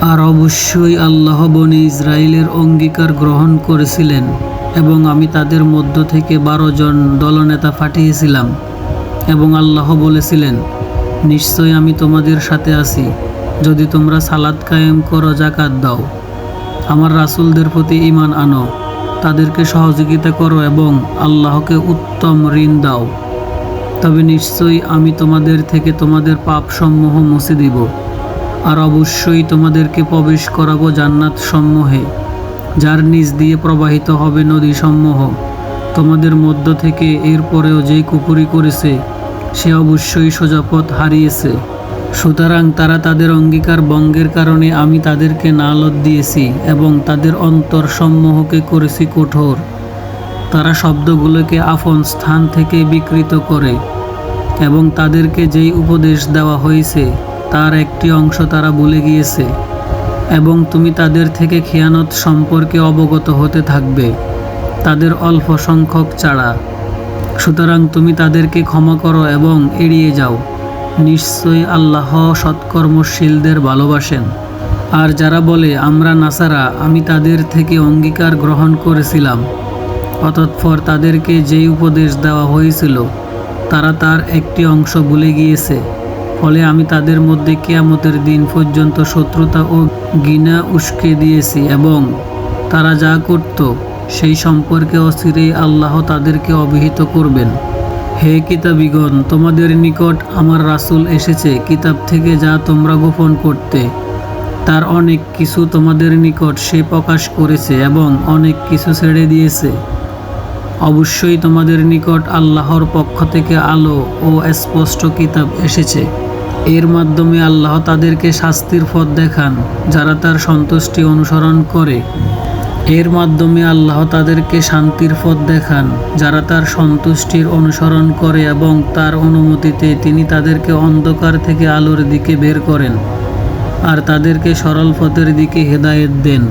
আর অবশ্যই আল্লাহ বনি ইসরায়েলের অঙ্গীকার গ্রহণ করেছিলেন এবং আমি তাদের মধ্য থেকে বারো জন দলনেতা পাঠিয়েছিলাম এবং আল্লাহ বলেছিলেন নিশ্চয় আমি তোমাদের সাথে আছি। যদি তোমরা সালাদ কায়েম করো জাকাত দাও। আমার রাসূলদের প্রতি ঈমান আনো, তাদেরকে সহযোগিতা করো এবং আল্লাহকে উত্তম ঋণ দাও। তবে নিশ্চয়ই আমি তোমাদের থেকে তোমাদের পাপসমূহ মুছে দিব। আর অবশ্যই তোমাদেরকে প্রবেশ করাবো জান্নাত সমূহে যার নিচ দিয়ে প্রবাহিত হবে নদী সমূহ তোমাদের মধ্য থেকে এরপরেও যেই কুকুরি করেছে, সে অবশ্যই সোজাপথ হারিয়েছে। সুতরাং তারা তাদের অঙ্গীকার বঙ্গের কারণে আমি তাদেরকে নালত দিয়েছি এবং তাদের অন্তর সমূহকে করেছি কঠোর। তারা শব্দগুলোকে আপন স্থান থেকে বিকৃত করে এবং তাদেরকে যেই উপদেশ দেওয়া হয়েছে তার একটি অংশ তারা ভুলে গিয়েছে এবং তুমি তাদের থেকে খেয়ানত সম্পর্কে অবগত হতে থাকবে, তাদের অল্প সংখ্যক ছাড়া। সুতরাং তুমি তাদেরকে ক্ষমা করো এবং এড়িয়ে যাও। নিশ্চয়ই আল্লাহ সৎকর্মশীলদের ভালোবাসেন। আর যারা বলে, আমরা নাসারা, আমি তাদের থেকে অঙ্গীকার গ্রহণ করেছিলাম, অতঃপর তাদেরকে যেই উপদেশ দেওয়া হয়েছিল, তারা তার একটি অংশ ভুলে গিয়েছে। ফলে আমি তাদের মধ্যে কেয়ামতের দিন পর্যন্ত শত্রুতা ও গিনা উস্কে দিয়েছি এবং তারা যা করত, সেই সম্পর্কে অস্থিরেই আল্লাহ তাদেরকে অবহিত করবেন। হে কিতাবিগণ, তোমাদের নিকট আমার রাসূল এসেছে, কিতাব থেকে যা তোমরা গোপন করতে, তার অনেক কিছু তোমাদের নিকট সে প্রকাশ করেছে এবং অনেক কিছু ছেড়ে দিয়েছে। অবশ্যই তোমাদের নিকট আল্লাহর পক্ষ থেকে আলো ও স্পষ্ট কিতাব এসেছে। এর মাধ্যমে আল্লাহ তাদেরকে শাস্তির পথ দেখান, যারা তার সন্তুষ্টি অনুসরণ করে। এর মাধ্যমে আল্লাহ তাদেরকে শান্তির পথ দেখান, যারা তার সন্তুষ্টির অনুসরণ করে এবং তার অনুমতিতে তিনি তাদেরকে অন্ধকার থেকে আলোর দিকে বের করেন, আর তাদেরকে সরল পথের দিকে হেদায়েত দেন।